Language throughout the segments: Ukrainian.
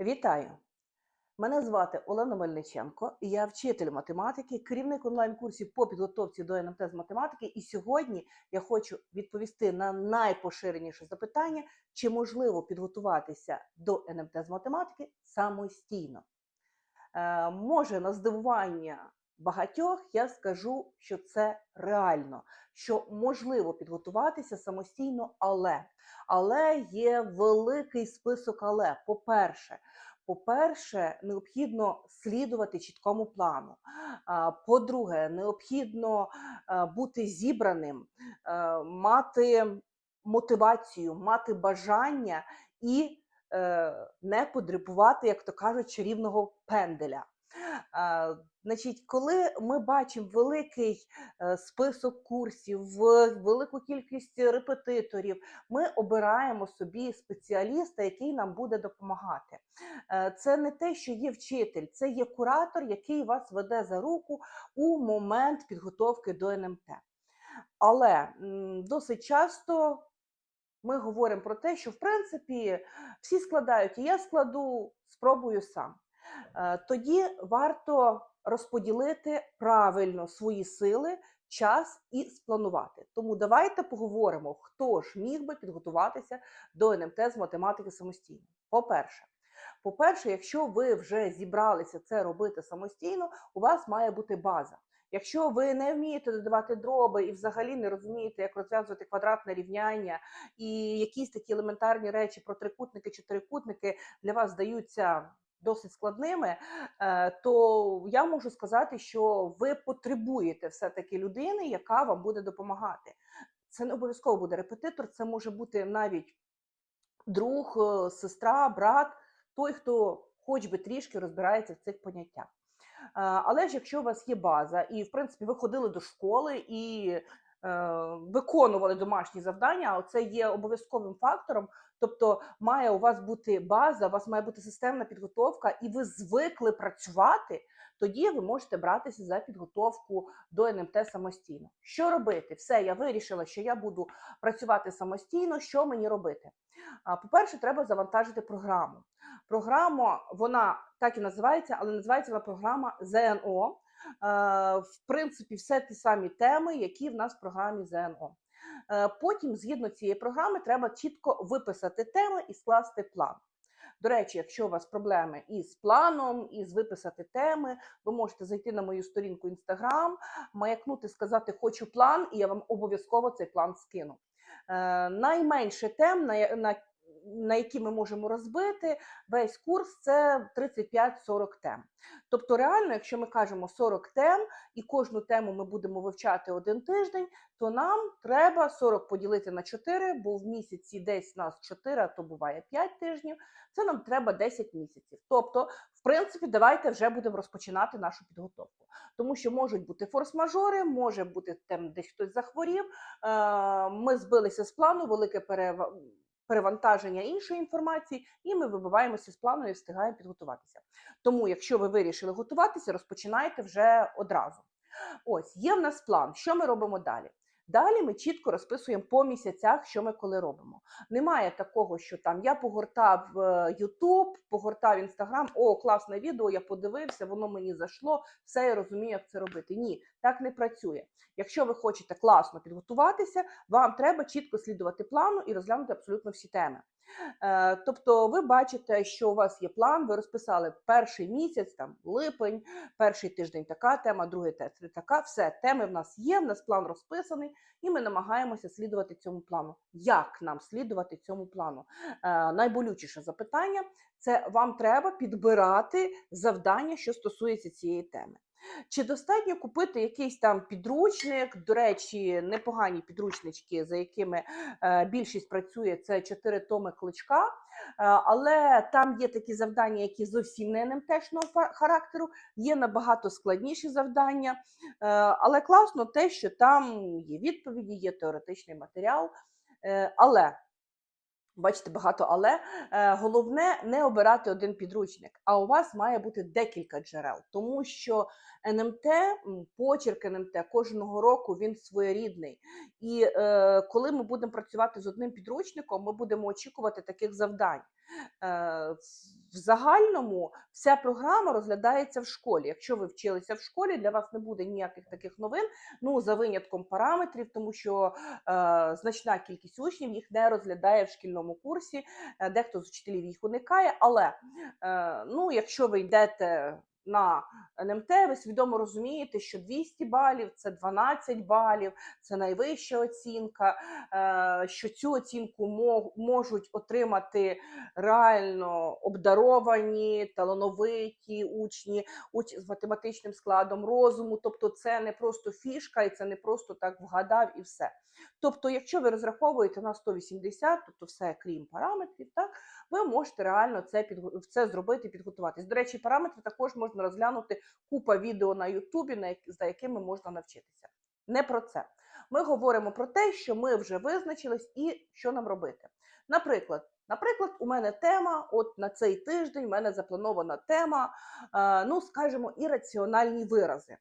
Вітаю! Мене звати Олена Мельниченко, я вчитель математики, керівник онлайн-курсів по підготовці до НМТ з математики. І сьогодні я хочу відповісти на найпоширеніше запитання, чи можливо підготуватися до НМТ з математики самостійно. Е, може, на здивування багатьох я скажу, що це реально, що можливо підготуватися самостійно, але але є великий список але. По-перше, по-перше, необхідно слідувати чіткому плану. По-друге, необхідно бути зібраним, мати мотивацію, мати бажання і е, не подрибувати, як то кажуть, чарівного пенделя. Значить, коли ми бачимо великий е, список курсів, велику кількість репетиторів, ми обираємо собі спеціаліста, який нам буде допомагати. Е, Це не те, що є вчитель, це є куратор, який вас веде за руку у момент підготовки до НМТ. Але досить часто ми говоримо про те, що в принципі всі складають, і я складу, спробую сам. Е, Тоді варто розподілити правильно свої сили, час і спланувати. Тому давайте поговоримо, хто ж міг би підготуватися до НМТ з математики самостійно. По-перше, по-перше, якщо ви вже зібралися це робити самостійно, у вас має бути база. Якщо ви не вмієте додавати дроби і взагалі не розумієте, як розв'язувати квадратне рівняння, і якісь такі елементарні речі про трикутники, чотирикутники для вас здаються досить складними, е, то я можу сказати, що ви потребуєте все-таки людини, яка вам буде допомагати. Це не обов'язково буде репетитор, це може бути навіть друг, е, сестра, брат, той, хто хоч би трішки розбирається в цих поняттях. Е, Але ж якщо у вас є база, і в принципі ви ходили до школи і виконували домашні завдання, а це є обов'язковим фактором. Тобто має у вас бути база, у вас має бути системна підготовка, і ви звикли працювати, тоді ви можете братися за підготовку до НМТ самостійно. Що робити? Все, я вирішила, що я буду працювати самостійно. Що мені робити? По-перше, треба завантажити програму. Програма, вона так і називається, але називається вона програма ЗНО. Е, В принципі, все ті самі теми, які в нас в програмі ЗНО. Е, Потім, згідно цієї програми, треба чітко виписати теми і скласти план. До речі, якщо у вас проблеми із планом, із виписати теми, ви можете зайти на мою сторінку Instagram, маякнути, сказати Хочу план, і я вам обов'язково цей план скину. Е, найменше тем, на, на, які ми можемо розбити весь курс, це 35-40 тем. Тобто, реально, якщо ми кажемо 40 тем, і кожну тему ми будемо вивчати один тиждень, то нам треба 40 поділити на 4, бо в місяці десь нас 4, а то буває 5 тижнів. Це нам треба 10 місяців. Тобто, в принципі, давайте вже будемо розпочинати нашу підготовку. Тому що можуть бути форс-мажори, може бути тем, десь хтось захворів. е, Ми збилися з плану, велике перева- перевантаження іншої інформації, і ми вибиваємося з плану і встигаємо підготуватися. Тому, якщо ви вирішили готуватися, розпочинайте вже одразу. Ось є в нас план. Що ми робимо далі? Далі ми чітко розписуємо по місяцях, що ми коли робимо. Немає такого, що там я погортав Ютуб, YouTube, погортав Instagram, о, класне відео, я подивився, воно мені зайшло, все я розумію, як це робити. Ні, так не працює. Якщо ви хочете класно підготуватися, вам треба чітко слідувати плану і розглянути абсолютно всі теми. Е, Тобто, ви бачите, що у вас є план, ви розписали перший місяць, там липень, перший тиждень така тема, другий тиждень така. Все, теми в нас є, в нас план розписаний, і ми намагаємося слідувати цьому плану. Як нам слідувати цьому плану? Е, Найболючіше запитання це вам треба підбирати завдання, що стосується цієї теми. Чи достатньо купити якийсь там підручник? До речі, непогані підручнички, за якими е, більшість працює, це 4 томи кличка. Е, але там є такі завдання, які зовсім не НМТшного характеру, є набагато складніші завдання. Е, але класно те, що там є відповіді, є теоретичний матеріал. Але Бачите, багато але Е, головне не обирати один підручник, а у вас має бути декілька джерел, тому що НМТ, почерк НМТ кожного року він своєрідний. І е, коли ми будемо працювати з одним підручником, ми будемо очікувати таких завдань. Е, в загальному вся програма розглядається в школі. Якщо ви вчилися в школі, для вас не буде ніяких таких новин, ну за винятком параметрів, тому що е, значна кількість учнів їх не розглядає в шкільному курсі. е, Дехто з вчителів їх уникає. Але е, ну, якщо ви йдете на НМТ, ви свідомо розумієте, що 200 балів це 12 балів, це найвища оцінка, е, що цю оцінку можуть отримати реально обдаровані, талановиті учні, учні з математичним складом розуму. Тобто, це не просто фішка, і це не просто так вгадав і все. Тобто, якщо ви розраховуєте на 180, тобто все крім параметрів, так ви можете реально це підго- це зробити, підготуватись. До речі, параметри також можна розглянути купа відео на Ютубі, за якими можна навчитися. Не про це. Ми говоримо про те, що ми вже визначились і що нам робити. Наприклад, наприклад, у мене тема, от на цей тиждень в мене запланована тема, е, ну скажімо, ірраціональні вирази.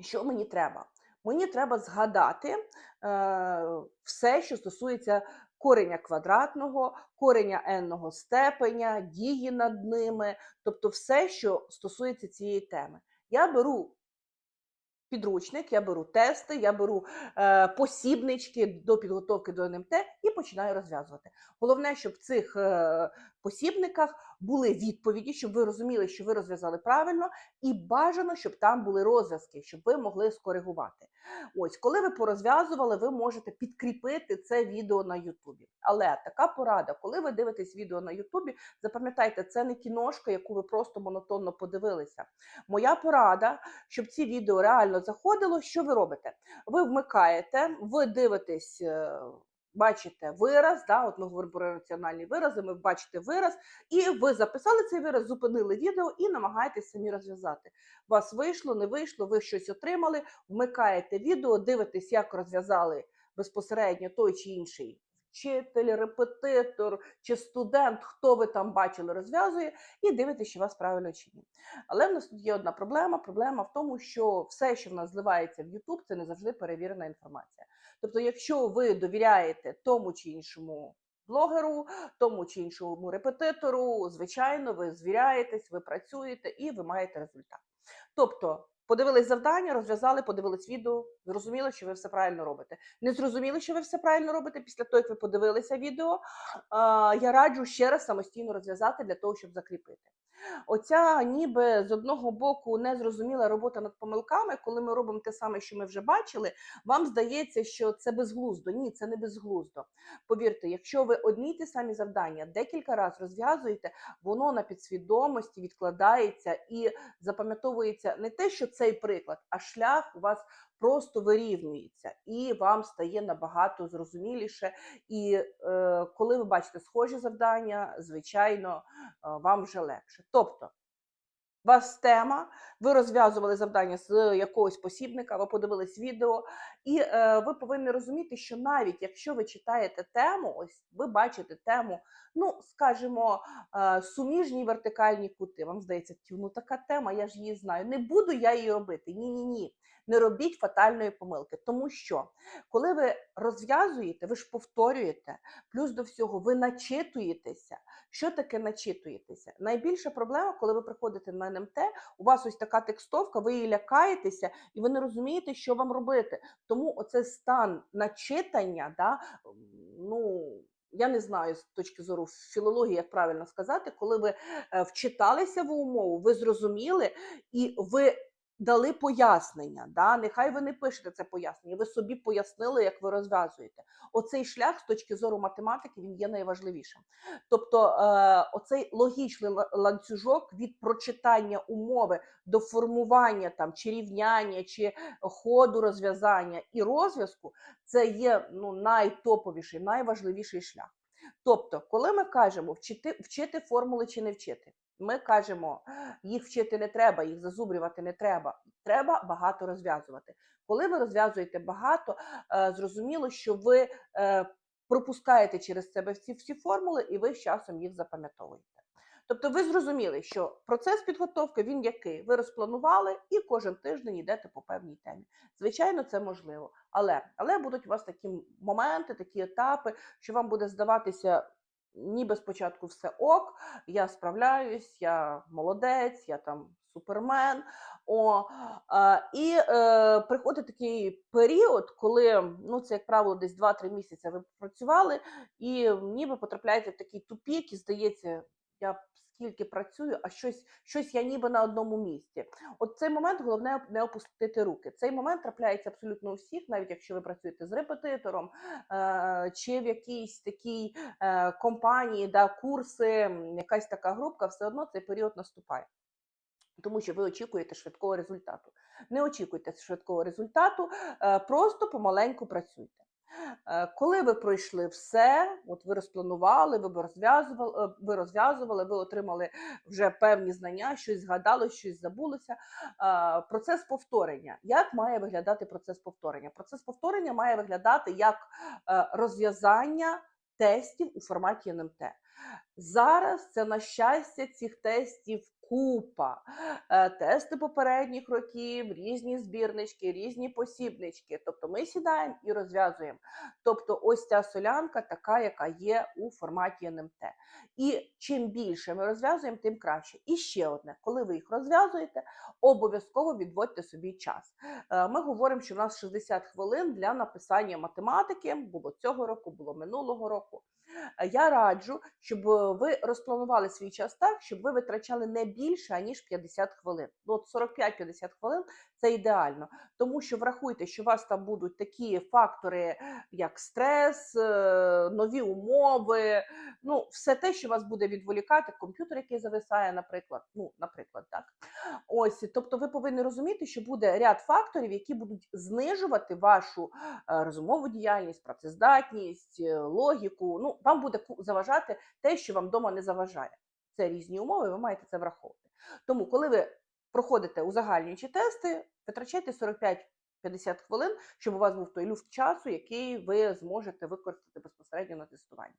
Що мені треба? Мені треба згадати е, все, що стосується кореня квадратного, кореня енного степеня, дії над ними, тобто все, що стосується цієї теми. Я беру підручник, я беру тести, я беру е, посібнички до підготовки до НМТ і починаю розв'язувати. Головне, щоб в цих е, посібниках були відповіді, щоб ви розуміли, що ви розв'язали правильно, і бажано, щоб там були розв'язки, щоб ви могли скоригувати. Ось, коли ви порозв'язували, ви можете підкріпити це відео на Ютубі. Але така порада, коли ви дивитесь відео на Ютубі, запам'ятайте, це не кіношка, яку ви просто монотонно подивилися. Моя порада, щоб ці відео реально заходило, що ви робите? Ви вмикаєте, ви дивитесь. Бачите вираз, да, от ми говоримо про раціональні вирази, ми бачите вираз, і ви записали цей вираз, зупинили відео і намагаєтесь самі розв'язати. Вас вийшло, не вийшло, ви щось отримали, вмикаєте відео, дивитесь, як розв'язали безпосередньо той чи інший вчитель, репетитор чи студент, хто ви там бачили, розв'язує, і дивитесь, чи вас правильно чи ні. Але в нас тут є одна проблема. Проблема в тому, що все, що в нас зливається в YouTube, це не завжди перевірена інформація. Тобто, якщо ви довіряєте тому чи іншому блогеру, тому чи іншому репетитору, звичайно, ви звіряєтесь, ви працюєте і ви маєте результат. Тобто, подивились завдання, розв'язали, подивились відео, зрозуміли, що ви все правильно робите. Не зрозуміли, що ви все правильно робите після того, як ви подивилися відео. Я раджу ще раз самостійно розв'язати для того, щоб закріпити. Оця ніби з одного боку незрозуміла робота над помилками, коли ми робимо те саме, що ми вже бачили, вам здається, що це безглуздо. Ні, це не безглуздо. Повірте, якщо ви одні ті самі завдання декілька разів розв'язуєте, воно на підсвідомості відкладається і запам'ятовується не те, що цей приклад, а шлях у вас просто вирівнюється, і вам стає набагато зрозуміліше. І е, коли ви бачите схожі завдання, звичайно, е, вам вже легше. Тобто, вас тема, ви розв'язували завдання з якогось посібника, ви подивились відео, і е, ви повинні розуміти, що навіть якщо ви читаєте тему, ось ви бачите тему, ну скажімо, е, суміжні вертикальні кути. Вам здається, «Тю, ну така тема, я ж її знаю. Не буду я її робити. Ні, ні, ні. Не робіть фатальної помилки, тому що коли ви розв'язуєте, ви ж повторюєте, плюс до всього ви начитуєтеся. Що таке начитуєтеся? Найбільша проблема, коли ви приходите на НМТ, у вас ось така текстовка, ви її лякаєтеся, і ви не розумієте, що вам робити. Тому оце стан начитання, да, ну. Я не знаю з точки зору філології, як правильно сказати, коли ви е, вчиталися в умову, ви зрозуміли і ви дали пояснення. Да? Нехай ви не пишете це пояснення, ви собі пояснили, як ви розв'язуєте. Оцей шлях з точки зору математики він є найважливішим. Тобто, е, оцей логічний ланцюжок від прочитання умови до формування там чи рівняння, чи ходу розв'язання і розв'язку, це є ну, найтоповіший, найважливіший шлях. Тобто, коли ми кажемо вчити, вчити формули чи не вчити, ми кажемо, їх вчити не треба, їх зазубрювати не треба. Треба багато розв'язувати. Коли ви розв'язуєте багато, е, зрозуміло, що ви е, пропускаєте через себе всі всі формули, і ви з часом їх запам'ятовуєте. Тобто ви зрозуміли, що процес підготовки він який? Ви розпланували і кожен тиждень йдете по певній темі. Звичайно, це можливо, але, але будуть у вас такі моменти, такі етапи, що вам буде здаватися. Ніби спочатку все ок, я справляюсь, я молодець, я там супермен. О, і е, приходить такий період, коли ну це, як правило, десь 2-3 місяці ви працювали, і ніби потрапляєте в такий тупік, і здається, я скільки працюю, а щось, щось я ніби на одному місці. От цей момент головне не опустити руки. Цей момент трапляється абсолютно у всіх, навіть якщо ви працюєте з репетитором е, чи в якійсь такій е, компанії, да, курси, якась така групка, все одно цей період наступає. Тому що ви очікуєте швидкого результату. Не очікуйте швидкого результату, е, просто помаленьку працюйте. Е, Коли ви пройшли все, от ви розпланували, ви розв'язували, е, ви розв'язували, ви отримали вже певні знання, щось згадали, щось забулося. Е, Процес повторення. Як має виглядати процес повторення? Процес повторення має виглядати як розв'язання тестів у форматі НМТ. Зараз це на щастя цих тестів купа. Е, Тести попередніх років, різні збірнички, різні посібнички. Тобто ми сідаємо і розв'язуємо. Тобто, ось ця солянка, така, яка є у форматі НМТ. І чим більше ми розв'язуємо, тим краще. І ще одне, коли ви їх розв'язуєте, обов'язково відводьте собі час. Е, Ми говоримо, що в нас 60 хвилин для написання математики. Було цього року, було минулого року. Е, Я раджу, щоб ви розпланували свій час так, щоб ви витрачали не більше аніж 50 хвилин. Ну, от 45-50 хвилин це ідеально, тому що врахуйте, що у вас там будуть такі фактори, як стрес, е, нові умови, ну все те, що вас буде відволікати, комп'ютер, який зависає, наприклад. Ну, наприклад, так. Ось, тобто, ви повинні розуміти, що буде ряд факторів, які будуть знижувати вашу е, розумову діяльність, працездатність, е, логіку. Ну, вам буде заважати те, що вам вдома не заважає. Це різні умови, ви маєте це враховувати. Тому, коли ви проходите узагальнюючі тести, витрачайте 45-50 хвилин, щоб у вас був той люфт часу, який ви зможете використати безпосередньо на тестуванні.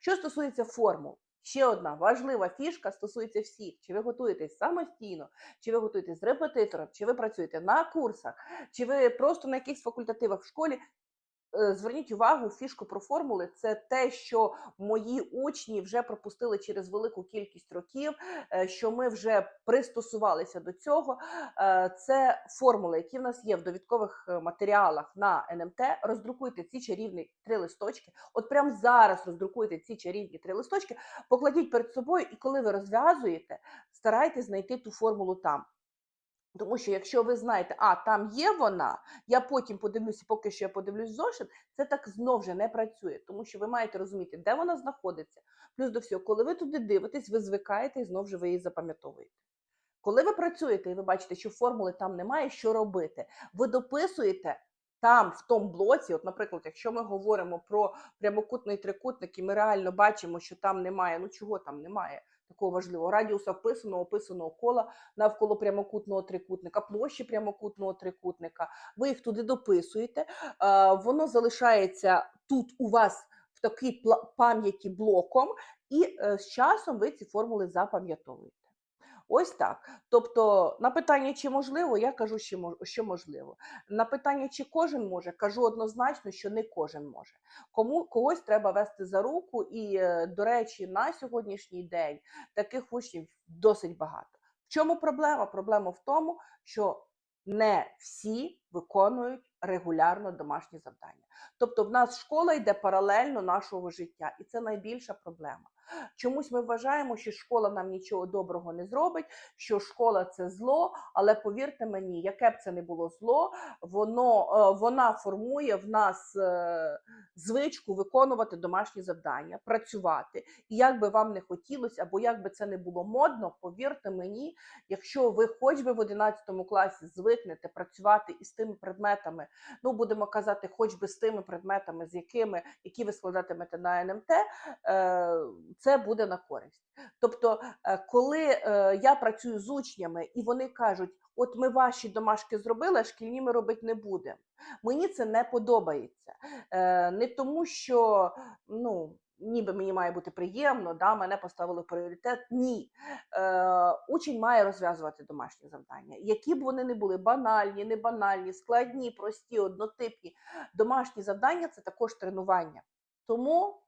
Що стосується формул, ще одна важлива фішка стосується всіх: чи ви готуєтесь самостійно, чи ви готуєтесь з репетитором, чи ви працюєте на курсах, чи ви просто на якихось факультативах в школі. Е, Зверніть увагу, фішку про формули це те, що мої учні вже пропустили через велику кількість років, е, що ми вже пристосувалися до цього. Е, Це формули, які в нас є в довідкових матеріалах на НМТ. Роздрукуйте ці чарівні три листочки. От прямо зараз роздрукуйте ці чарівні три листочки, покладіть перед собою, і коли ви розв'язуєте, старайтесь знайти ту формулу там. Тому що якщо ви знаєте, а там є вона, я потім подивлюся, поки що я подивлюсь зошит, це так знов же не працює, тому що ви маєте розуміти, де вона знаходиться. Плюс до всього, коли ви туди дивитесь, ви звикаєте і знов же ви її запам'ятовуєте. Коли ви працюєте і ви бачите, що формули там немає, що робити? Ви дописуєте там, в тому блоці, от, наприклад, якщо ми говоримо про прямокутний трикутник, і ми реально бачимо, що там немає, ну чого там немає? Такого важливого радіуса вписаного, описаного кола навколо прямокутного трикутника, площі прямокутного трикутника. Ви їх туди дописуєте, воно залишається тут у вас в такій пам'яті блоком, і е, з часом ви ці формули запам'ятовуєте. Ось так. Тобто, на питання, чи можливо, я кажу, що можливо. На питання, чи кожен може, кажу однозначно, що не кожен може. Кому когось треба вести за руку, і, е, до речі, на сьогоднішній день таких учнів досить багато. В чому проблема? Проблема в тому, що не всі виконують регулярно домашні завдання. Тобто, в нас школа йде паралельно нашого життя, і це найбільша проблема. Чомусь ми вважаємо, що школа нам нічого доброго не зробить, що школа це зло, але повірте мені, яке б це не було зло, воно, е, вона формує в нас е, звичку виконувати домашні завдання, працювати. І як би вам не хотілося, або як би це не було модно, повірте мені, якщо ви хоч би в 11 класі звикнете працювати із тими предметами, ну будемо казати, хоч би з тими предметами, з якими які ви складатимете на НМТ, е, це буде на користь. Тобто, е, коли е, я працюю з учнями і вони кажуть, от ми ваші домашки зробили, а шкільні ми робити не будемо. Мені це не подобається. Е, Не тому, що ну. Ніби мені має бути приємно, да, мене поставили в пріоритет. Ні. Учень має розв'язувати домашні завдання, які б вони не були банальні, не банальні, складні, прості, однотипні. Домашні завдання це також тренування. Тому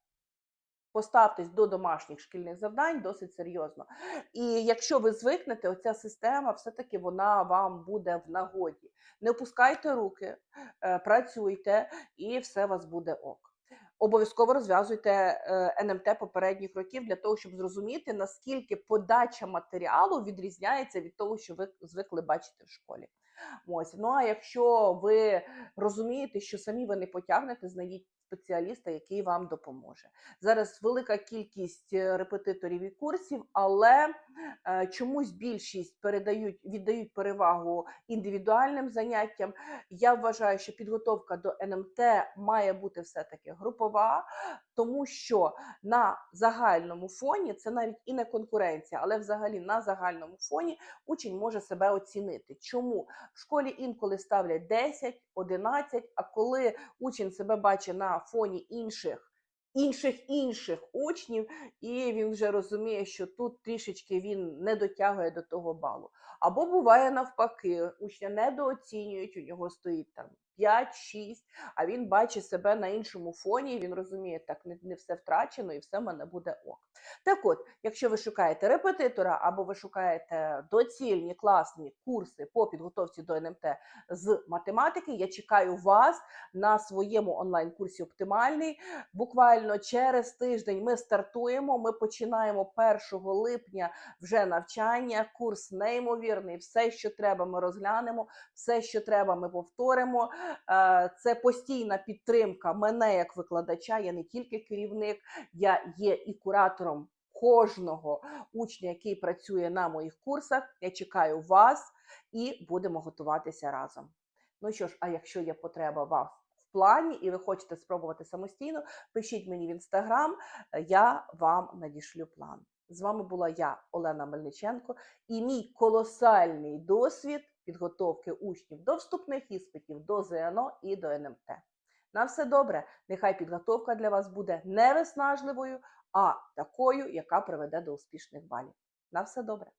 поставтесь до домашніх шкільних завдань досить серйозно. І якщо ви звикнете, оця система все-таки вона вам буде в нагоді. Не опускайте руки, е, працюйте, і все у вас буде ок. Обов'язково розв'язуйте е, НМТ попередніх років для того, щоб зрозуміти, наскільки подача матеріалу відрізняється від того, що ви звикли бачити в школі. Ось. Ну а якщо ви розумієте, що самі ви не потягнете, знайдіть спеціаліста, який вам допоможе. Зараз велика кількість е, репетиторів і курсів, але е, чомусь більшість передають, віддають перевагу індивідуальним заняттям. Я вважаю, що підготовка до НМТ має бути все-таки групова, тому що на загальному фоні це навіть і не конкуренція, але взагалі на загальному фоні учень може себе оцінити. Чому в школі інколи ставлять 10, 11, а коли учень себе бачить на фоні інших. Інших інших учнів, і він вже розуміє, що тут трішечки він не дотягує до того балу. Або буває навпаки, учня недооцінюють, у нього стоїть там 5-6, а він бачить себе на іншому фоні, і він розуміє, так не, не все втрачено, і все в мене буде ок. Так от, якщо ви шукаєте репетитора або ви шукаєте доцільні класні курси по підготовці до НМТ з математики, я чекаю вас на своєму онлайн-курсі Оптимальний. Буквально через тиждень ми стартуємо. Ми починаємо 1 липня вже навчання. Курс неймовірний. Все, що треба, ми розглянемо. Все, що треба, ми повторимо. Е, Це постійна підтримка мене як викладача. Я не тільки керівник, я є і куратором кожного учня, який працює на моїх курсах. Я чекаю вас і будемо готуватися разом. Ну що ж, а якщо є потреба вас в плані і ви хочете спробувати самостійно, пишіть мені в інстаграм, я вам надішлю план. З вами була я, Олена Мельниченко, і мій колосальний досвід підготовки учнів до вступних іспитів, до ЗНО і до НМТ. На все добре. Нехай підготовка для вас буде не виснажливою, а такою, яка приведе до успішних балів. На все добре.